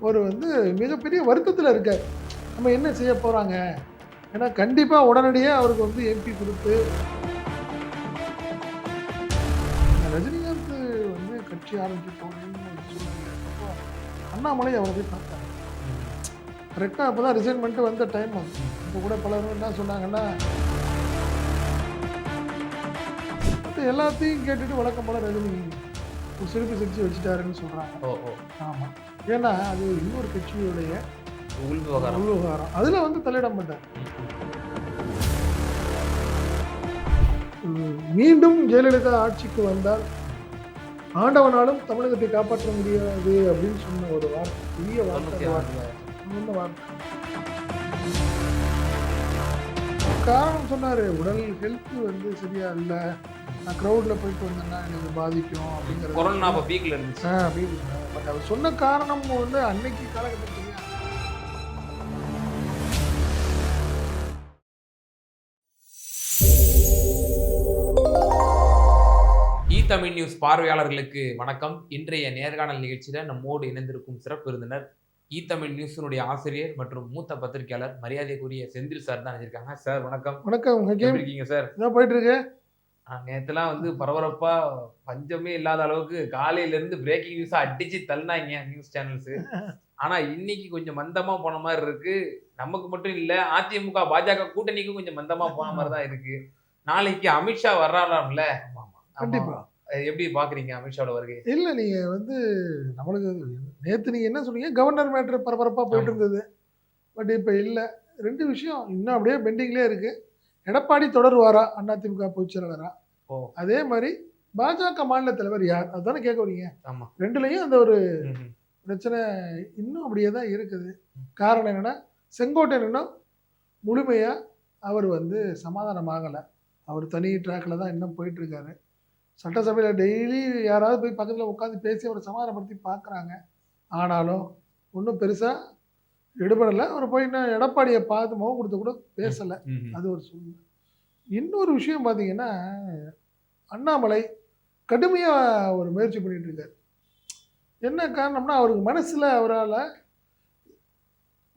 ஒரு வந்து மிகப்பெரிய வருத்தத்தில் இருக்கார். நம்ம என்ன செய்ய போகிறாங்க ஏன்னா கண்டிப்பாக உடனடியாக அவருக்கு வந்து எம்பி கொடுத்து ரஜினிகாந்த் வந்து கட்சி இருக்கப்போ அண்ணாமலை அவரை போய் பார்த்தாங்க கரெக்டாக அப்போ தான் ரிசைன் பண்ணிட்டு வந்த டைம் அது. இப்போ கூட பலரும் என்ன சொன்னாங்கன்னா எல்லாத்தையும் கேட்டுட்டு வழக்கம் போல ரஜினி ஒரு சிரிப்பு சிரிச்சு வச்சுட்டாருன்னு சொல்கிறாங்க ஓ ஓ. ஆமாம் ஏன்னா அது இன்னொரு கட்சியுடைய உள் விவகாரம். விவகாரம். அதில் வந்து தலையிட மாட்டார் மீண்டும் ஜெயலலிதா ஆட்சிக்கு வந்தால் ஆண்டவனாலும் தமிழகத்தை காப்பாற்ற முடியாது அப்படின்னு சொன்ன ஒரு வார்த்தை பெரிய வார்த்தை. காரணம் சொன்னாரு உடல் ஹெல்த் வந்து சரியா இல்ல. நான் க்ரௌட்ல போயிட்டு வந்தேன்னா எனக்கு பாதிக்கும் அப்படிங்கிறது. கொரோனா அப்ப பீக்ல இருந்துச்சு. ஆ, அப்படின்னு அவர் சொன்ன காரணம் வந்து அன்னைக்கு காலகட்டத்தில். தமிழ் நியூஸ் பார்வையாளர்களுக்கு வணக்கம். இன்றைய நேர்காணல் நிகழ்ச்சியில நம்மோடு இணைந்திருக்கும் சிறப்பு விருந்தினர் இ தமிழ் நியூஸினுடைய ஆசிரியர் மற்றும் மூத்த பத்திரிகையாளர் மரியாதைக்குரிய செந்தில் சார் தான் இருக்காங்க சார் வணக்கம். வணக்கம் இருக்கீங்க சார்? போயிட்டு இருக்கு? நேற்றுலாம் வந்து பரபரப்பா பஞ்சமே இல்லாத அளவுக்கு காலையில இருந்து பிரேக்கிங் நியூஸா அடிச்சு தள்ளினாங்க நியூஸ் சேனல்ஸ் ஆனா இன்னைக்கு கொஞ்சம் மந்தமா போன மாதிரி இருக்கு. நமக்கு மட்டும் இல்ல அதிமுக பாஜக கூட்டணிக்கும் கொஞ்சம் மந்தமா போன மாதிரி தான் இருக்கு. நாளைக்கு அமித்ஷா வர்றாராம்ல? கண்டிப்பா. எப்படி பாக்குறீங்க அமித்ஷாவோட வருகை இல்ல நீங்க வந்து நம்மளுக்கு நேத்து நீங்க என்ன சொன்னீங்க? கவர்னர் மேட்ரு பரபரப்பா போயிட்டு. இருந்தது. பட் இப்ப இல்ல. ரெண்டு விஷயம் இன்னும் அப்படியே பெண்டிங்லேயே இருக்கு. எடப்பாடி தொடருவாரா? அதிமுக பொதுச் செயலாளரா. அதே மாதிரி பாஜக மாநில தலைவர் யார்? அதுதானே கேட்க வரீங்க ஆமா. ரெண்டுலயும் அந்த ஒரு. பிரச்சனை இன்னும் அப்படியே தான் இருக்குது. காரணம் என்னன்னா செங்கோட்டையன் இன்னும் முழுமையா அவர் வந்து சமாதானம் ஆகலை. அவர் தனி ட்ராக்ல தான் இன்னும் போயிட்டு இருக்காரு சட்டசபையில் டெய்லி யாராவது போய் பக்கத்தில் உட்காந்து பேசி அவரை சமாதானப்படுத்தி பார்க்குறாங்க. ஆனாலும் ஒன்றும் பெருசாக எடுபடலை. அவர் போய் இன்னும் எடப்பாடியை பார்த்து முகம் கொடுத்து கூட பேசலை. அது ஒரு சூழ்நிலை. இன்னொரு விஷயம் பார்த்தீங்கன்னா அண்ணாமலை கடுமையாக ஒரு முயற்சி பண்ணிட்டு இருக்காரு. என்ன காரணம்னா அவருக்கு மனசில் அவரால்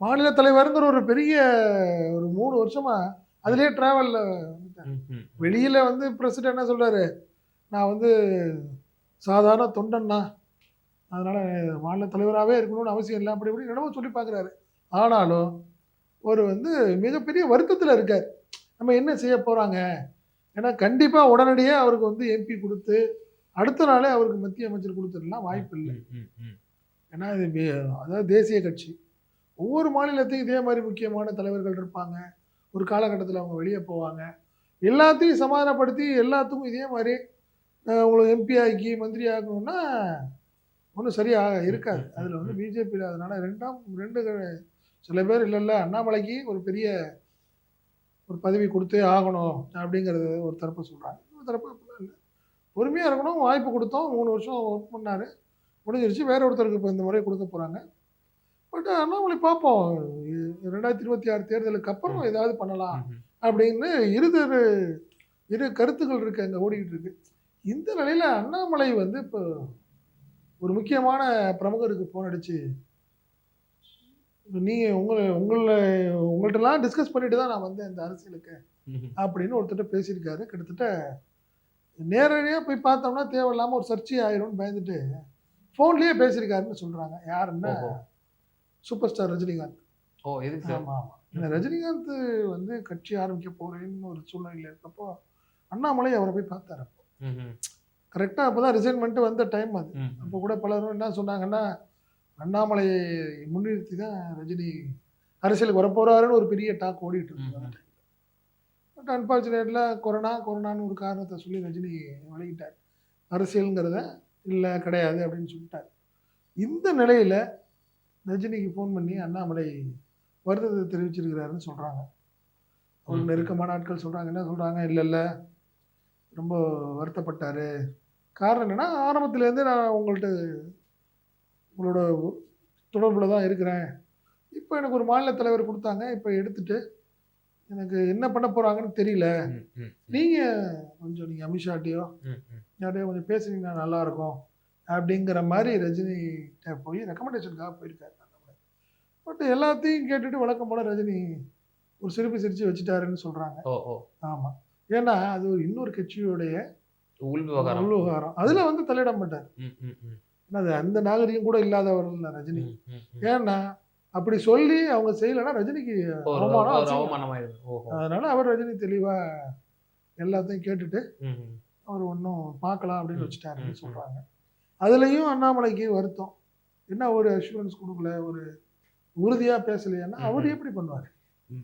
மாநில தலைவருங்கிற ஒரு பெரிய ஒரு மூணு வருஷமா அதிலே ட்ராவலில். வெளியில் வந்து பிரசிடென்ட் என்ன சொல்கிறாரு நான் வந்து சாதாரண தொண்டன்னா அதனால் மாநில தலைவராகவே இருக்கணும்னு அவசியம் இல்லை அப்படி இப்படி என்னமோ சொல்லி பார்க்குறாரு. ஆனாலும் ஒரு வந்து மிகப்பெரிய வருத்தத்தில் இருக்கார். நம்ம என்ன செய்ய போகிறாங்க ஏன்னா கண்டிப்பாக உடனடியாக அவருக்கு வந்து எம்பி கொடுத்து அடுத்த நாளே அவருக்கு மத்திய அமைச்சர் கொடுத்துடலாம் வாய்ப்பு இல்லை. ஏன்னா இது அதாவது தேசிய கட்சி. ஒவ்வொரு மாநிலத்தையும் இதே மாதிரி முக்கியமான தலைவர்கள் இருப்பாங்க. ஒரு காலகட்டத்தில் அவங்க வெளியே போவாங்க. எல்லாத்தையும் சமாதானப்படுத்தி எல்லாத்துக்கும் இதே மாதிரி அஹ், உங்களுக்கு எம்பி ஆக்கி மந்திரி ஆக்கணும்னா ஒன்றும் சரியாக இருக்காது. அதில் வந்து பிஜேபியில் அதனால ரெண்டாம் ரெண்டு சில பேர் இல்லை இல்லை அண்ணாமலைக்கு ஒரு பெரிய ஒரு பதவி கொடுத்தே ஆகணும் அப்படிங்கிறது ஒரு தரப்பு சொல்கிறாங்க இன்னொரு தரப்பு அப்படிலாம் இல்லை. பொறுமையாக இருக்கணும் வாய்ப்பு கொடுத்தோம் மூணு வருஷம் ஒர்க் பண்ணார். முடிஞ்சிருச்சு. வேற ஒருத்தருக்கு இப்போ இந்த முறை கொடுக்க போகிறாங்க பட் அண்ணாமலை பார்ப்போம் ரெண்டாயிரத்தி இருபத்தி ஆறு தேர்தலுக்கு அப்புறம் ஏதாவது பண்ணலாம். அப்படின்னு இருதரு இரு கருத்துக்கள் இருக்கு அங்கே ஓடிக்கிட்டு இருக்கு. இந்த நிலையில் அண்ணாமலை வந்து இப்போ ஒரு முக்கியமான பிரமுகருக்கு ஃபோன் அடிச்சு நீங்கள் உங்களை உங்களை உங்கள்கிட்டலாம் டிஸ்கஸ் பண்ணிட்டு தான் நான் வந்தேன் இந்த அரசியலுக்கு. அப்படின்னு ஒருத்தர் பேசியிருக்காரு கிட்டத்தட்ட நேரடியாக போய் பார்த்தோம்னா தேவையில்லாமல் ஒரு சர்ச்சை ஆயிரும்னு பயந்துட்டு ஃபோன்லேயே பேசியிருக்காருன்னு சொல்கிறாங்க யாருன்னா. சூப்பர் ஸ்டார் ரஜினிகாந்த் ஓ எதுக்கு ஆமாம் ஆமாம் ரஜினிகாந்த் வந்து கட்சி ஆரம்பிக்க போகிறேன்னு ஒரு சூழ்நிலையில் இருக்கப்போ அண்ணாமலை அவரை போய் பார்த்தாரு அப்போ. கரெக்டாக அப்போ தான் ரிசைன் பண்ணிட்டு வந்த டைம் அது. அப்போ கூட பலரும் என்ன சொன்னாங்கன்னா அண்ணாமலையை முன்னிறுத்தி தான் ரஜினி அரசியலுக்கு வரப்போறாருன்னு ஒரு பெரிய டாக் ஓடிட்டு ம்ஹும். பட் அன்ஃபார்ச்சுனேட்டில் கொரோனா கொரோனான்னு ஒரு காரணத்தை சொல்லி ரஜினி விலகிட்டார் அரசியலுங்கிறத இல்லை கிடையாது அப்படின்னு சொல்லிட்டார். இந்த நிலையில் ரஜினிக்கு ஃபோன் பண்ணி அண்ணாமலை வருத்தத்தை தெரிவிச்சிருக்கிறாருன்னு சொல்கிறாங்க ம். நெருக்கமான ஆட்கள் சொல்கிறாங்க என்ன சொல்கிறாங்க இல்லை இல்லை. ரொம்ப வருத்தப்பட்டார். காரணம் என்னென்னா ஆரம்பத்துலேருந்து நான் உங்கள்கிட்ட உங்களோட தொடர்பில் தான் இருக்கிறேன். இப்போ எனக்கு ஒரு மாநில தலைவர் கொடுத்தாங்க. இப்போ எடுத்துட்டு எனக்கு என்ன பண்ண போகிறாங்கன்னு தெரியல. நீங்கள் கொஞ்சம் நீங்கள் அமித்ஷாட்டையோ. யார்ட்டையோ கொஞ்சம் பேசுனீங்கன்னா நல்லாயிருக்கும் அப்படிங்கிற மாதிரி ரஜினிகிட்ட போய் ரெக்கமெண்டேஷனுக்காக போயிருக்காரு பட் எல்லாத்தையும் கேட்டுட்டு வழக்கம் போல ரஜினி ஒரு சிரிப்பு சிரிச்சு வச்சுட்டாருன்னு சொல்றாங்க. ஓ ஓ. ஆமா. ஏன்னா அது இன்னொரு கட்சியுடைய உள் விவகாரம். உள் விவகாரம். அதுல வந்து தலையிட மாட்டார். அது அந்த நாகரிகம் கூட இல்லாதவர் இல்ல ரஜினி. ஏன்னா அப்படி சொல்லி அவங்க செய்யலைன்னா ரஜினிக்கு அதனால அவர் ரஜினி தெளிவா எல்லாத்தையும் கேட்டுட்டு. அவர் ஒன்றும் பார்க்கலாம் அப்படின்னு வச்சுட்டாருன்னு ம், சொல்றாங்க. அதுலயும் அண்ணாமலைக்கு வருத்தம். என்ன ஒரு அஷூரன்ஸ் கொடுக்கல? ஒரு உறுதியா பேசலையான்னா அவர். எப்படி பண்ணுவார்.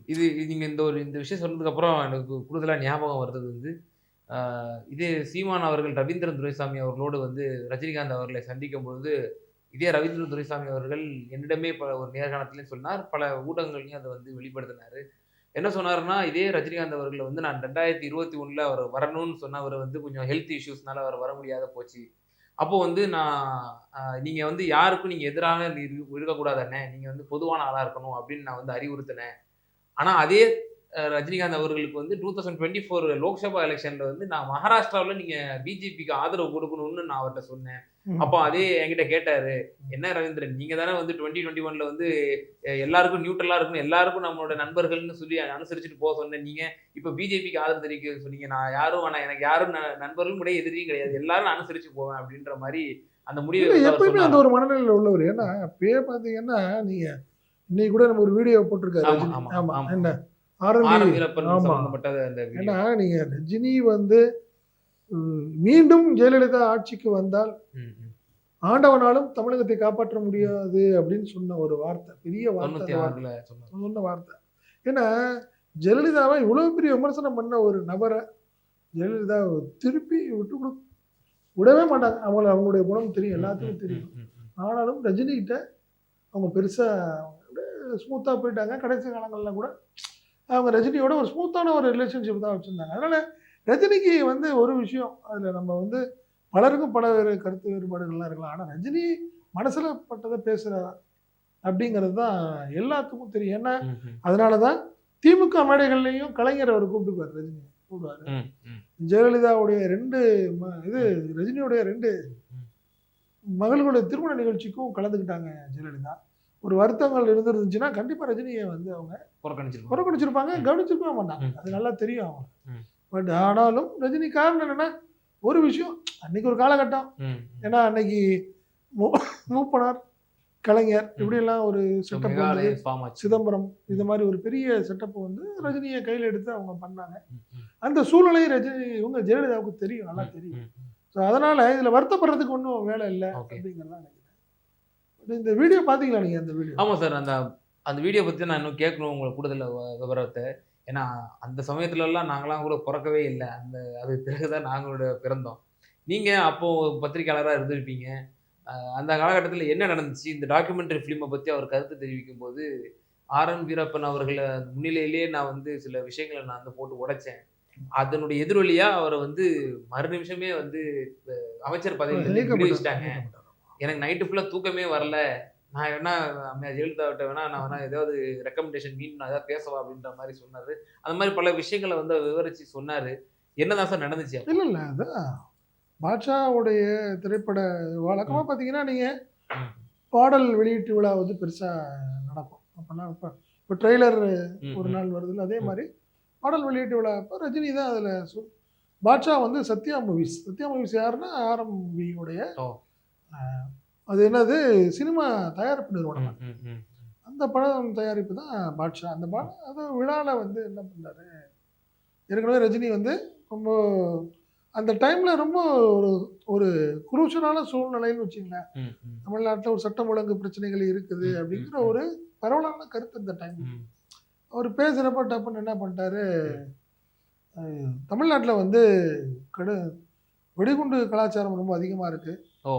இது இது நீங்க இந்த ஒரு இந்த விஷயம் சொன்னதுக்கு அப்புறம் எனக்கு கூடுதலா ஞாபகம் வருது வந்து இதே சீமான் அவர்கள் ரவீந்திரன் துரைசாமி அவர்களோடு வந்து ரஜினிகாந்த் அவர்களை சந்திக்கும் பொழுது இதே ரவீந்திரன் துரைசாமி அவர்கள் என்னிடமே பல ஒரு நேர்காணத்திலையும் சொன்னார். பல ஊடகங்கள்லையும் அதை வந்து வெளிப்படுத்தினார். என்ன சொன்னார்னா இதே ரஜினிகாந்த் அவர்கள் வந்து நான் ரெண்டாயிரத்தி இருபத்தி ஒன்றில் அவர் வரணும்னு சொன்ன அவர் வந்து கொஞ்சம் ஹெல்த் இஷ்யூஸ்னால அவர் வர முடியாத போச்சு. அப்போது வந்து நான் நீங்கள் வந்து யாருக்கும் நீங்கள் எதிராக இரு- இருக்கக்கூடாது அண்ணே. வந்து பொதுவான ஆளாக இருக்கணும் அப்படின்னு நான் வந்து அறிவுறுத்தினேன். ஆனால் அதே ரஜினிகாந்த் அவர்களுக்கு வந்து two thousand twenty four Lok Sabha எலெக்ஷன்ல வந்து நான் மகாராஷ்டிராவில் நீங்க பிஜேபிக்கு ஆதரவு கொடுக்கணும்னு நான் அவர்கிட்ட சொன்னேன். அப்போ அதே என்கிட்ட கேட்டாரு என்ன ரவீந்திரன் நீங்க தானே வந்து டுவெண்ட்டி டுவெண்ட்டி ஒன்ல வந்து எல்லாருக்கும் நியூட்ரலா இருக்கணும் எல்லாருக்கும் நம்மளோட நண்பர்கள்னு சொல்லி அனுசரிச்சுட்டு போக சொன்னேன். நீங்க இப்ப பிஜேபிக்கு ஆதரவு தெரிவிக்க சொன்னீங்க. நான் யாரும் ஆனா எனக்கு யாரும் நண்பர்களும் கிடையாது எதிரியும் கிடையாது. எல்லாரும் அனுசரிச்சு போவேன் அப்படின்ற மாதிரி அந்த முடிவை எப்பயுமே அந்த. ஒரு மனநிலையில உள்ளவர். ஏன்னா அப்பயே பாத்தீங்கன்னா நீங்க இன்னைக்கு கூட நம்ம ஒரு வீடியோ போட்டிருக்காரு ஆமா. என்ன? ஏன்னா நீங்க ரஜினி வந்து மீண்டும் ஜெயலலிதா ஆட்சிக்கு வந்தால். ஆண்டவனாலும் தமிழகத்தை காப்பாற்ற முடியாது அப்படின்னு சொன்ன ஒரு வார்த்தை பெரிய வார்த்தை சொன்ன வார்த்தை. ஏன்னா ஜெயலலிதாவை இவ்வளவு பெரிய விமர்சனம் பண்ண ஒரு நபரை ஜெயலலிதா திருப்பி விட்டு கொடு விடவே மாட்டாங்க. அவங்கள அவங்களுடைய குணம் தெரியும் எல்லாத்துக்கும் தெரியும். ஆனாலும் ரஜினிகிட்ட அவங்க பெருசா ஸ்மூத்தா போயிட்டாங்க. கடைசி காலங்கள்ல கூட அவங்க ரஜினியோட ஒரு ஸ்மூத்தான ஒரு ரிலேஷன்ஷிப் தான் வச்சிருந்தாங்க அதனால ரஜினிக்கு வந்து ஒரு விஷயம் அதுல நம்ம வந்து பலருக்கும் பல வேறு கருத்து வேறுபாடுகள்லாம் இருக்கலாம் ஆனா ரஜினி மனசுல பட்டதை பேசுறார் அப்படிங்கிறது தான் எல்லாத்துக்கும் தெரியும் ஏன்னா. அதனால தான் திமுக மேடைகள்லையும் கலைஞர் அவர் கூப்பிட்டுக்குவார் ரஜினி கூப்பிடுவார். ஜெயலலிதாவுடைய ரெண்டு இது ரஜினியுடைய ரெண்டு. மகளுடைய திருமண நிகழ்ச்சிக்கும் கலந்துக்கிட்டாங்க ஜெயலலிதா ஒரு வருத்தங்கள் இருந்துருந்துச்சுன்னா கண்டிப்பா ரஜினியை வந்து அவங்க புறக்கணிச்சிருப்பாங்க ம். கவனிச்சிருக்கவே மாட்டாங்க. அது நல்லா தெரியும் அவங்க. பட் ஆனாலும் ரஜினி காரணம் என்னன்னா ஒரு விஷயம் அன்னைக்கு ஒரு காலகட்டம். ஏன்னா அன்னைக்கு மூப்பனார் கலைஞர் இப்படியெல்லாம் ஒரு செட்டப் வந்து சிதம்பரம் இந்த மாதிரி ஒரு பெரிய செட்டப் வந்து ரஜினியை கையில் எடுத்து அவங்க பண்ணாங்க. அந்த சூழ்நிலை ரஜினி இவங்க ஜெயலலிதாவுக்கு தெரியும் நல்லா தெரியும். ஸோ அதனால இதுல வருத்தப்படுறதுக்கு ஒன்றும் வேலை இல்லை Okay. இந்த வீடியோ பாத்தீங்களா நீங்க அந்த வீடியோ ஆமா சார் அந்த அந்த வீடியோ பத்தி நான் இன்னும் கேட்கணும் உங்களுக்கு கூடுதல் விவரத்தை. ஏன்னா அந்த சமயத்துல எல்லாம் நாங்களாம் கூட பிறக்கவே இல்லை. அந்த அது பிறகுதான் நாங்களோட பிறந்தோம். நீங்க அப்போ பத்திரிக்கையாளராக இருந்திருப்பீங்க. அந்த காலகட்டத்தில் என்ன நடந்துச்சு? இந்த டாக்குமெண்ட்ரி ஃபிலிமை பத்தி அவர் கருத்து தெரிவிக்கும் போது ஆர் என் வீரப்பன் அவர்களை முன்னிலையிலேயே நான் வந்து சில விஷயங்களை நான் வந்து போட்டு உடைச்சேன். அதனுடைய எதிரொலியா அவரை வந்து மறு நிமிஷமே வந்து அமைச்சர் பதவியில விடுவிச்சிட்டாங்க. எனக்கு நைட்டு ஃபுல்லாக தூக்கமே வரல நான் வேணா அம்மையா ஜெயலலிதாவிட்ட வேணா நான் வேணா ஏதாவது ரெக்கமெண்டேஷன் மீன் நான் ஏதாவது பேசவா அப்படின்ற மாதிரி சொன்னாரு அந்த மாதிரி பல விஷயங்களை வந்து விவரிச்சு சொன்னாரு என்னதான் சார் நடந்துச்சு? இல்ல இல்ல அதான் பாட்ஷாவுடைய திரைப்பட வழக்கமா பாத்தீங்கன்னா நீங்க ம். பாடல் வெளியீட்டு விழா வந்து பெருசா நடக்கும் அப்போனா இப்போ இப்போ ட்ரெய்லர் ஒரு. நாள் வருதுல்ல அதே. மாதிரி பாடல் வெளியீட்டு விழா அப்போ ரஜினி தான் அதில் சு பாட்ஷா வந்து சத்யா மூவிஸ் சத்யா மூவிஸ் யாருன்னா ஆர்எம்பியுடைய. அது என்னது? சினிமா தயாரிப்பு நிறுவனம். அந்த படம் தயாரிப்பு தான் பாட்ஷா. அந்த படம் அது விழாவில் வந்து என்ன பண்ணாரு? ஏற்கனவே ரஜினி வந்து ரொம்ப அந்த டைமில் ரொம்ப ஒரு ஒரு குரூஷனான சூழ்நிலைன்னு வச்சுங்களேன். தமிழ்நாட்டில் ஒரு சட்டம் ஒழுங்கு பிரச்சனைகள் இருக்குது அப்படிங்கிற. ஒரு பரவலான கருத்து இந்த டைம். அவர் பேசுகிறப்ப டப்புன்னு என்ன பண்ணிட்டாரு? தமிழ்நாட்டில் வந்து கடு வெடிகுண்டு கலாச்சாரம் ரொம்ப அதிகமாக இருக்கு. ஓ.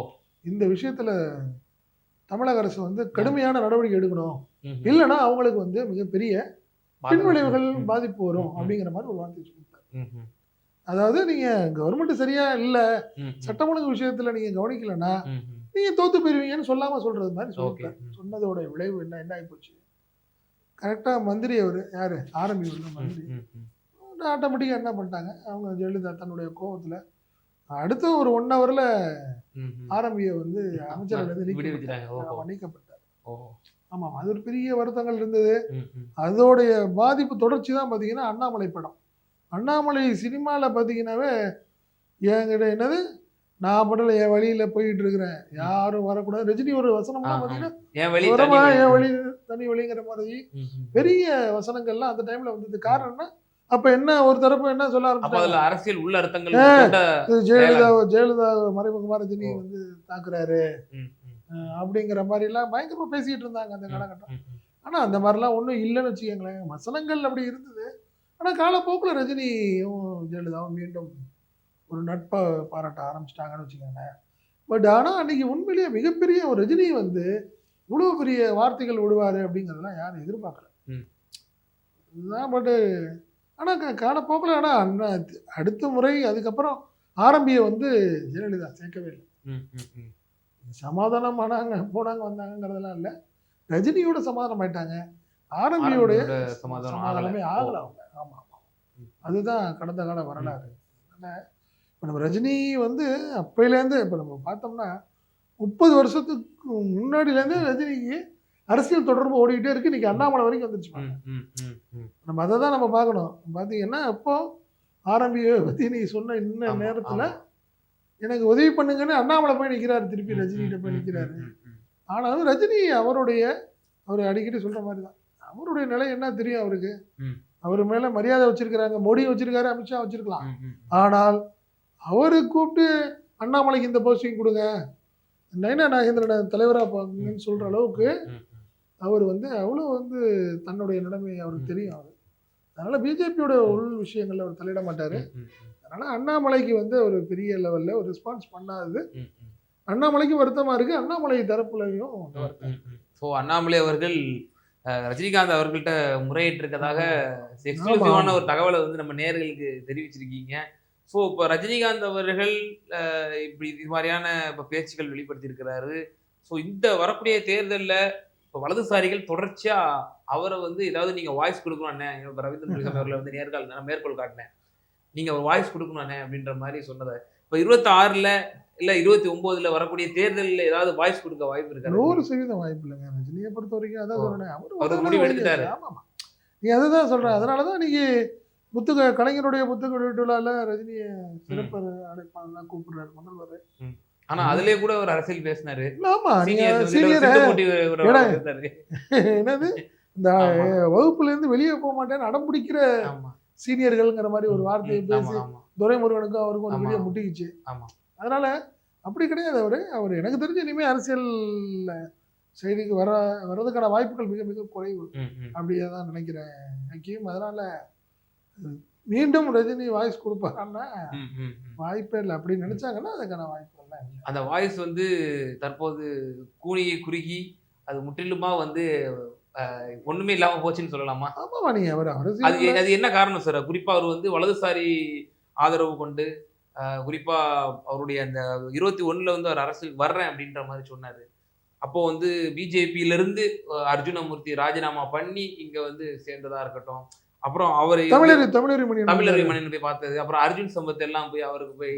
இந்த விஷயத்தில் தமிழக அரசு வந்து கடுமையான நடவடிக்கை எடுக்கணும். இல்லைன்னா அவங்களுக்கு வந்து மிகப்பெரிய பின்விளைவுகள் பாதிப்பு வரும். அப்படிங்கிற மாதிரி ஒரு வார்த்தை ம். அதாவது நீங்க கவர்மெண்ட் சரியா இல்ல. சட்டம் ஒழுங்கு விஷயத்துல நீங்க கவனிக்கலன்னா ம், ம். நீங்க தோத்து போயிருவீங்கன்னு சொல்லாம சொல்றது மாதிரி ஓகே. சொல்லிட்டாரு சொன்னதோட விளைவு என்ன என்ன ஆகி போச்சு கரெக்டா மந்திரி அவர் யாரு? ஆரம்பி மந்திரி. ஆட்டோமேட்டிக்காக என்ன பண்ணிட்டாங்க? அவங்க ஜெயலலிதா தன்னுடைய கோபத்துல அடுத்த ஒரு ஒன் ஹவர்ல ஆரம்பியை வந்து நீக்கப்பட்டார். ஓஹோ. ஆமாம் அது ஒரு பெரிய வருத்தங்கள் இருந்தது. அதோடைய பாதிப்பு தொடர்ச்சி தான் பார்த்தீங்கன்னா அண்ணாமலை படம். அண்ணாமலை சினிமாவில் பார்த்தீங்கன்னாவே என்கிட்ட என்னது? நான் மட்டும் என் வழியில் போயிட்டு இருக்கிறேன். யாரும் வரக்கூடாது. ரஜினி ஒரு வசனம்லாம். பார்த்தீங்கன்னா என் வழி தனி வழிங்கிற மாதிரி. பெரிய வசனங்கள்லாம் அந்த டைம்ல வந்தது. காரணம் என்ன அப்ப என்ன ஒரு தரப்பு என்ன சொல்ல அதுல அரசியல் உள்ள அர்த்தங்கள் ஜெயலலிதா ஜெயலலிதா மறைமுகமா ரஜினி. வந்து தாக்குறாரு. அப்படிங்கிற மாதிரி எல்லாம் பயங்கரமா பேசிட்டு இருந்தாங்க அந்த காலகட்டம். ஆனா அந்த மாதிரிலாம் ஒண்ணும் இல்லைன்னு வச்சுக்கோங்களேன். வசனங்கள் அப்படி இருந்தது. ஆனா காலப்போக்கில் ரஜினியும் ஜெயலலிதாவும் மீண்டும் ஒரு நட்பை பாராட்ட ஆரம்பிச்சிட்டாங்கன்னு வச்சுக்கோங்களேன். பட் ஆனா அன்னைக்கு உண்மையிலேயே மிகப்பெரிய ஒரு ரஜினி வந்து இவ்வளவு பெரிய வார்த்தைகள் விடுவாரு அப்படிங்கிறதெல்லாம் யாரும் எதிர்பார்க்கல. இதுதான் பட்டு ஆனா கா- காலப்போக்கில் ஆனா அண்ணா- அடுத்த முறை அதுக்கப்புறம் ஆரம்பிய வந்து ஜெயலலிதா சேர்க்கவே இல்லை. சமாதானம் ஆனாங்க போனாங்க வந்தாங்கங்கிறதெல்லாம் இல்லை. ரஜினியோட சமாதானம் ஆயிட்டாங்க ஆரம்பியோட ஆரம்பியோட சமாதானம் ஆகல. அவங்க. ஆமா ஆமா. அதுதான் கடந்த கால வரலாறு. அதனால இப்போ நம்ம ரஜினி வந்து அப்பையிலேருந்து இப்போ நம்ம பார்த்தோம்னா முப்பது வருஷத்துக்கு முன்னாடிலேருந்து ரஜினிக்கு அரசியல் தொடர்பு ஓடிக்கிட்டே இருக்கு இன்னைக்கு அண்ணாமலை வரைக்கும் வந்துருச்சு. நம்ம அதை தான் நம்ம பார்க்கணும் பார்த்தீங்கன்னா இப்போ ஆரம்பியை பற்றி நீ சொன்ன இன்ன நேரத்தில். எனக்கு உதவி பண்ணுங்கன்னு அண்ணாமலை போய் நிற்கிறாரு திருப்பி ரஜினிகிட்ட போய் நிற்கிறாரு. ஆனாலும் ரஜினி அவருடைய அவர் அடிக்கடி சொல்ற மாதிரி தான் அவருடைய நிலை என்ன தெரியும் அவருக்கு. அவர் மேல மரியாதை வச்சிருக்கிறாங்க மோடி வச்சிருக்காரு அமித்ஷா வச்சிருக்கலாம். ஆனால் அவரு கூப்பிட்டு அண்ணாமலைக்கு இந்த போஸ்டிங் கொடுங்க நைனா நாகேந்திரனை தலைவரா பாருங்கன்னு சொல்ற அளவுக்கு. அவர் வந்து அவ்வளோ வந்து தன்னுடைய நிலைமை அவருக்கு தெரியும் அவர். அதனால பிஜேபியோட உள் விஷயங்கள்ல அவர் தலையிட மாட்டாரு. அதனால அண்ணாமலைக்கு வந்து ஒரு பெரிய லெவல்ல ஒரு ரெஸ்பான்ஸ் பண்ணாதது. ம். அண்ணாமலைக்கு வருத்தமா இருக்கு. அண்ணாமலை தரப்புலையும் ஸோ அண்ணாமலை அவர்கள் ரஜினிகாந்த் அவர்கள்ட்ட முறையிட்டு இருக்கதாக எக்ஸ்க்ளூசிவான ஒரு தகவலை வந்து நம்ம நேர்களுக்கு தெரிவிச்சிருக்கீங்க. ஸோ இப்போ ரஜினிகாந்த் அவர்கள் இப்படி இது மாதிரியான இப்போ பேச்சுக்கள் வெளிப்படுத்தியிருக்கிறாரு. ஸோ இந்த வரக்கூடிய தேர்தலில் இப்போ வலதுசாரிகள் தொடர்ச்சியா அவரை வந்து ஏதாவது நீங்க வாய்ஸ் கொடுக்கணும் அண்ணே. இப்போ ரவீந்திரன் துரைசாமி அவர்களை வந்து நேர்கால் நான் மேற்கோள் காட்டினேன். நீங்க ஒரு வாய்ஸ் கொடுக்கணும் அண்ணே அப்படின்ற மாதிரி சொன்னதை. இப்போ இருபத்தி ஆறுல இல்ல இருபத்தி ஒன்பதுல வரக்கூடிய தேர்தலில் ஏதாவது வாய்ஸ் கொடுக்க வாய்ப்பு இருக்கா? நூறு சதவீதம் வாய்ப்பு இல்லைங்க ரஜினியை பொறுத்த வரைக்கும் அதான் ஓ. சொல்றேன். அவரு முடிவு எடுத்துட்டாரு. ஆமா ஆமா நீ அதுதான் சொல்றேன் அதனாலதான் இன்னைக்கு புத்தக கலைஞருடைய புத்தக விழால ரஜினியை சிறப்பு அழைப்பாளர்லாம் கூப்பிடுறாரு முதல்வர். ஆனா அதுலயே கூட ஒரு அரசியல் பேசினாரு. ஆமா. என்னது? இந்த. வகுப்புல இருந்து வெளியே போக மாட்டேன்னு அடம் பிடிக்கிற சீனியர்கள்ங்கிற மாதிரி ஒரு வார்த்தையை பேசி துரைமுருகனுக்கும் அவருக்கும் ஒரு. வெளியே முட்டிக்கிச்சு. ஆமா. அதனால அப்படி கிடையாது அவரு. அவர் எனக்கு தெரிஞ்சு இனிமே அரசியல் செய்திக்கு வர வர்றதுக்கான வாய்ப்புகள் மிக மிக குறைவு. அப்படியே தான் நினைக்கிறேன் ஹக்கீம் அதனால மீண்டும் ரஜினி வாய்ஸ் கொடுப்பாங்கன்னா வாய்ப்பே இல்லை. அப்படி நினைச்சாங்கன்னா அதுக்கான இல்லை அந்த வாய்ஸ் வந்து தற்போது கூனியை குறுகி அது முற்றிலுமா வந்து ஒண்ணுமே இல்லாம போச்சுன்னு சொல்லலாமா? ஆமாவா நீங்க அவர் அது என்ன காரணம் சார் குறிப்பா அவர் வந்து வலதுசாரி ஆதரவு கொண்டு குறிப்பா அவருடைய அந்த இருபத்தி ஒண்ணுல வந்து அவர் அரசியல் வர்றேன் அப்படின்ற மாதிரி சொன்னாரு. அப்போ வந்து பிஜேபியில இருந்து அர்ஜுனமூர்த்தி ராஜினாமா பண்ணி இங்க வந்து சேர்ந்ததா இருக்கட்டும். அப்புறம் அவர் தமிழர் தமிழர் தமிழர் மணியன் போய் பார்த்தது. அப்புறம் அர்ஜுன் சம்பத் எல்லாம் போய் அவருக்கு போய்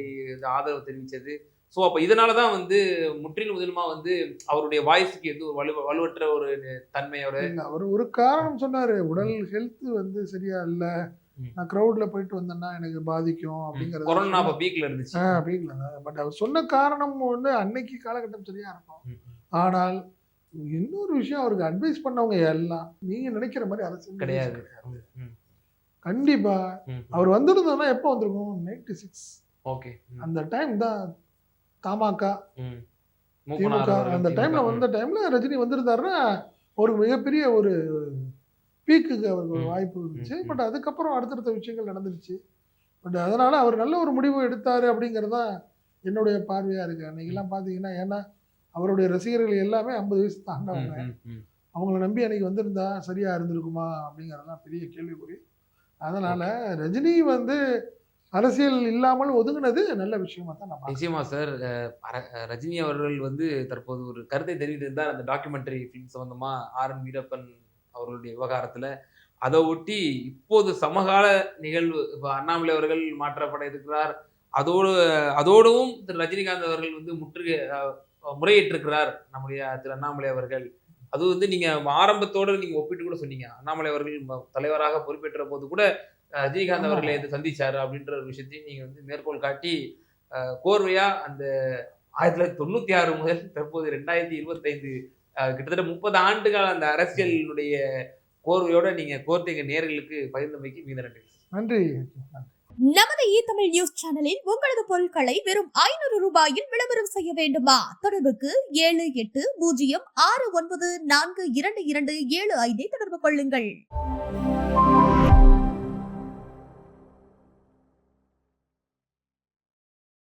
ஆதரவு தெரிவிச்சது. ஸோ அப்போ இதனால தான் வந்து முற்றிலும் முதலுமா வந்து அவருடைய வாய்ஸுக்கு எது வலு வலுவற்ற ஒரு தன்மை அவர் ஒரு காரணம் சொன்னாரு. உடல் ஹெல்த் வந்து சரியா இல்ல. நான் கிரவுட்ல போயிட்டு வந்தேன்னா எனக்கு பாதிக்கும் அப்படிங்கறது கொரோனா அப்போ பீக்ல இருந்துச்சு. அப்படிங்களா பட் அவர் சொன்ன காரணம் வந்து அன்னைக்கு காலகட்டம் சரியா இருக்கும். ஆனால் இன்னொரு விஷயம் அவருக்கு அட்வைஸ் பண்ணவங்க எல்லாம் நீங்க நினைக்கிற மாதிரி அரசியல் கிடையாது. கண்டிப்பா. அவர் வந்திருந்தோம்னா எப்போ வந்திருக்கும்? Ninety six. ஓகே. அந்த டைம் தான் தமாகா. திமுக அந்த டைம்ல. வந்த டைம்ல ரஜினி வந்திருந்தாருன்னா ஒரு மிகப்பெரிய ஒரு பீக்குக்கு அவருக்கு ஒரு. வாய்ப்பு இருந்துச்சு. பட் அதுக்கப்புறம் அடுத்தடுத்த விஷயங்கள் நடந்துருச்சு பட் அதனால அவர் நல்ல ஒரு முடிவு எடுத்தாரு அப்படிங்கிறது தான் என்னுடைய பார்வையா இருக்கு அன்னைக்கெல்லாம் பாத்தீங்கன்னா ஏன்னா அவருடைய ரசிகர்கள் எல்லாமே ஐம்பது வயசு தாண்டவங்க. அவங்கள நம்பி அன்னைக்கு வந்திருந்தா சரியா இருந்திருக்குமா அப்படிங்கிறதெல்லாம் பெரிய கேள்விக்குறி அதனால ரஜினி வந்து அரசியல் இல்லாமல் ஒதுங்கினது நல்ல விஷயமா தான் நம்ம நிச்சயமா சார். ரஜினி அவர்கள் வந்து தற்போது ஒரு கருத்தை தெரிவித்திருந்தார் அந்த டாக்குமெண்ட்ரி ஃபிலிம் சம்பந்தமா ஆர் என் வீரப்பன் அவர்களுடைய விவகாரத்துல. அதை ஒட்டி இப்போது சமகால நிகழ்வு இப்போ அண்ணாமலை அவர்கள் மாற்றப்பட இருக்கிறார். அதோடு அதோடவும் திரு ரஜினிகாந்த் அவர்கள் வந்து முற்றுகை முறையிட்டிருக்கிறார் நம்முடைய திரு அண்ணாமலை அவர்கள். அது வந்து நீங்க ஆரம்பத்தோடு நீங்க ஒப்பிட்டு கூட சொன்னீங்க. அண்ணாமலை அவர்கள் தலைவராக பொறுப்பேற்ற போது கூட ரஜினிகாந்த். அவர்களை சந்திச்சாரு அப்படின்ற ஒரு விஷயத்தையும் நீங்க வந்து மேற்கோள் காட்டி அஹ், கோர்வையா அந்த ஆயிரத்தி தொள்ளாயிரத்தி தொண்ணூத்தி ஆறு முதல் தற்போது ரெண்டாயிரத்தி இருபத்தைந்து கிட்டத்தட்ட முப்பது ஆண்டுகால அந்த அரசியலினுடைய கோர்வையோட நீங்க கோர்த்தீங்க நேர்களுக்கு பகிர்ந்தமைக்கு மீத நன்றி. நன்றி. நமது இ தமிழ் நியூஸ் சேனலில் உங்களது பொருட்களை வெறும் ஐநூறு ரூபாயில் விளம்பரம் செய்ய வேண்டுமா? தொடர்புக்கு ஏழு எட்டு பூஜ்ஜியம் ஆறு ஒன்பது நான்கு இரண்டு இரண்டு ஏழு ஐந்தை தொடர்பு கொள்ளுங்கள்.